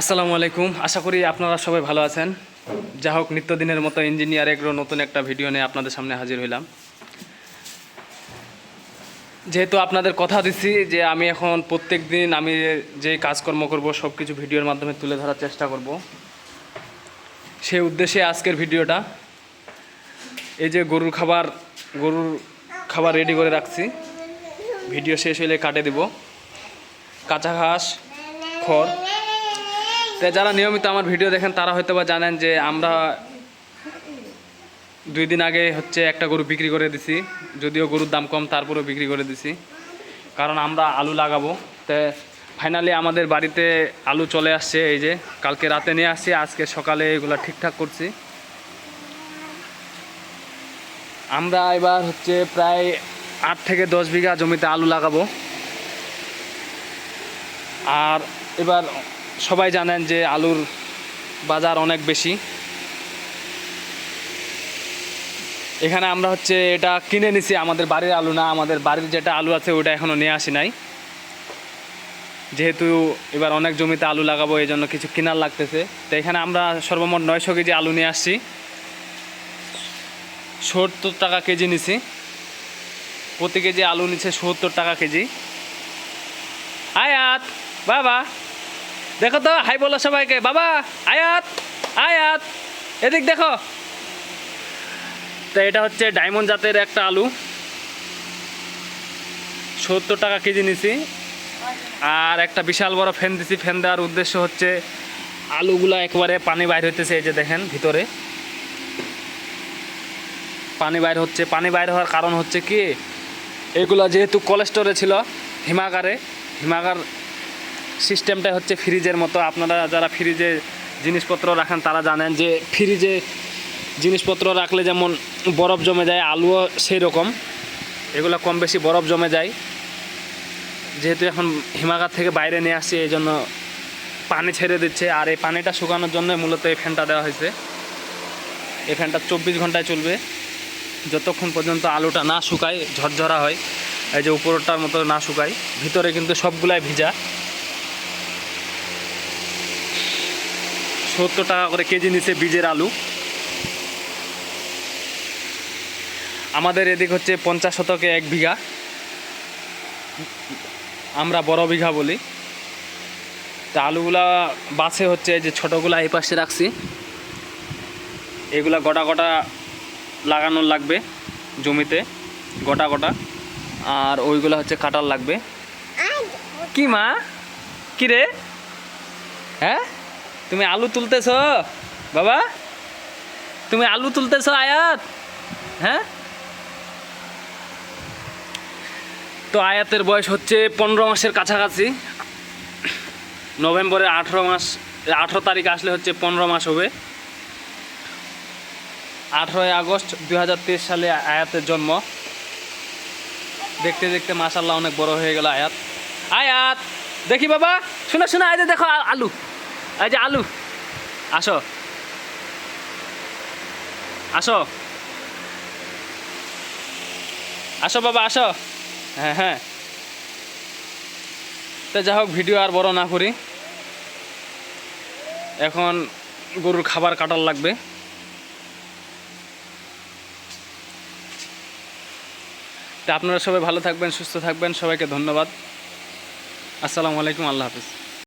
আসসালামু আলাইকুম। আশা করি আপনারা সবাই ভালো আছেন। যা হোক, নিত্যদিনের মতো ইঞ্জিনিয়ার এগ্রো নতুন একটা ভিডিও নিয়ে আপনাদের সামনে হাজির হইলাম। যেহেতু আপনাদের কথা দিচ্ছি যে আমি এখন প্রত্যেক দিন আমি যে কাজকর্ম করব সব কিছু ভিডিওর মাধ্যমে তুলে ধরার চেষ্টা করব। সেই উদ্দেশ্যে আজকের ভিডিওটা এই যে গরুর খাবার গরুর খাবার রেডি করে রাখছি। ভিডিও শেষ হলে কাটে দিব। কাঁচা ঘাস, খড়। তাই যারা নিয়মিত আমার ভিডিও দেখেন, তারা হয়তো বা জানেন যে আমরা দুই দিন আগে হচ্ছে একটা গরু বিক্রি করে দিছি। যদিও গরুর দাম কম, তারপরেও বিক্রি করে দিছি। কারণ আমরা আলু লাগাবো। তো ফাইনালি আমাদের বাড়িতে আলু চলে আসছে, এই যে কালকে রাতে নিয়ে আসছি, আজকে সকালে এগুলো ঠিকঠাক করছি। আমরা এবার হচ্ছে প্রায় আট থেকে দশ বিঘা জমিতে আলু লাগাবো। আর এবার সবাই জানেন যে আলুর বাজার অনেক বেশি। এখানে আমরা হচ্ছে এটা কিনে নিছি, আমাদের বাড়ির আলু না, আমাদের বাড়ির যেটা আলু আছে ওটা এখনও নিয়ে আসি নাই। যেহেতু এবার অনেক জমিতে আলু লাগাবো এই জন্য কিছু কেনার লাগতেছে। তো এখানে আমরা সর্বমোট নয়শো কেজি আলু নিয়ে আসছি। সত্তর টাকা কেজি নিছি। প্রতি কেজি আলু নিচ্ছে সত্তর টাকা কেজি। আয়াত, বাবা। দেখো তো, হাই বলো সবাইকে। বাবা, আয়াত আয়াত, এদিক দেখো। তো এটা হচ্ছে ডায়মন্ড জাতের একটা আলু। সত্তর টাকা কেজি নিছি। আর একটা বিশাল বড় ফ্যান দিছি। ফ্যান দেওয়ার উদ্দেশ্য হচ্ছে আলুগুলো একবারে পানি বাইর হইতেছে, এই যে দেখেন ভিতরে। পানি বাইর হচ্ছে। পানি বাইর হওয়ার কারণ হচ্ছে কি, এগুলো যেহেতু কোলেস্টোরে ছিল, হিমাগারে, হিমাগার সিস্টেমটা হচ্ছে ফ্রিজের মতো। আপনারা যারা ফ্রিজে জিনিসপত্র রাখেন, তারা জানেন যে ফ্রিজে জিনিসপত্র রাখলে যেমন বরফ জমে যায়, আলুও সেই রকম এগুলো কম বেশি বরফ জমে যায়। যেহেতু এখন হিমাগার থেকে বাইরে নিয়ে আসছি এই জন্য পানি ছেড়ে দিচ্ছে। আর এই পানিটা শুকানোর জন্য মূলত এই ফ্যানটা দেওয়া হয়েছে। এই ফ্যানটা চব্বিশ ঘন্টায় চলবে। যতক্ষণ পর্যন্ত আলুটা না শুকায়, ঝরঝরা হয়, এই যে উপরটার মতো না শুকায়, ভিতরে কিন্তু সবগুলাই ভিজা। সত্তর টাকা করে কেজি নিচে বীজের আলু। আমাদের এদিক হচ্ছে পঞ্চাশ শতকে এক বিঘা। আমরা বড় বিঘা বলি। তা আলুগুলা বাসে হচ্ছে যে ছোটোগুলা এই পাশে রাখছি। এগুলা গোটা গোটা লাগানোর লাগবে জমিতে, গোটা গোটা। আর ওইগুলো হচ্ছে কাটার লাগবে। কি মা? কি রে? হ্যাঁ? তুমি আলু তুলতেছ? বাবা? তুমি আলু তুলতেছ, আয়াত? হ্যাঁ? তো আয়াতের বয়স হচ্ছে পনেরো মাসের কাছাকাছি। নভেম্বরের আঠেরো মাস, আঠেরো তারিখ আসলে হচ্ছে পনেরো মাস হবে। আঠেরোই আগস্ট দুই হাজার তেইশ সালে আয়াতের জন্ম। দেখতে দেখতে মাসাল্লাহ অনেক বড় হয়ে গেল আয়াত। আয়াত! দেখি বাবা, শোনো শোনো যে দেখো আলু। এই যে আলু। আসো। আসো। আসো বাবা, আসো। হ্যাঁ হ্যাঁ। তো যাই হোক, ভিডিও আর বড় না করি। এখন গরুর খাবার কাটার লাগবে। তা আপনারা সবাই ভালো থাকবেন, সুস্থ থাকবেন। সবাইকে ধন্যবাদ। আসসালামু আলাইকুম, আল্লাহ হাফিজ।